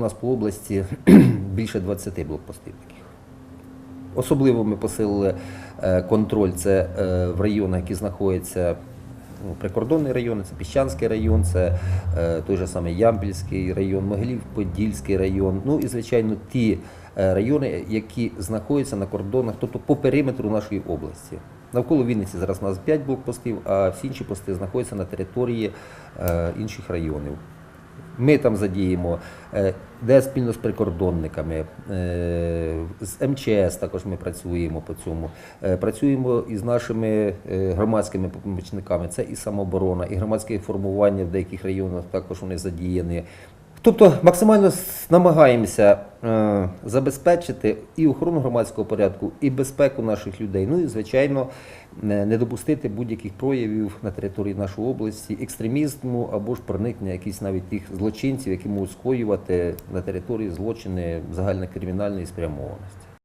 нас по області більше 20 блокпостів таких. Особливо ми посилили е, контроль це е, в районах, які знаходяться ну, прикордонні райони, це Піщанський район, це е, той же самий Ямпільський район, Могилів-Подільський район. Ну і звичайно ті райони, які знаходяться на кордонах, тобто по периметру нашої області. Навколо Вінниці зараз у нас 5 блокпостів, а всі інші пости знаходяться на території інших районів. Ми там задіємо, е, де спільно з прикордонниками, е, з МЧС також ми працюємо по цьому. Е, Працюємо із нашими громадськими помічниками. Це і самооборона, і громадське формування в деяких районах також вони задіяні. Тобто максимально намагаємося е, забезпечити і охорону громадського порядку, і безпеку наших людей. Ну і звичайно не, допустити будь-яких проявів на території нашої області, екстремізму або ж проникнення якихось навіть тих злочинців, які можуть скоювати на території злочини загальнокримінальної спрямованості.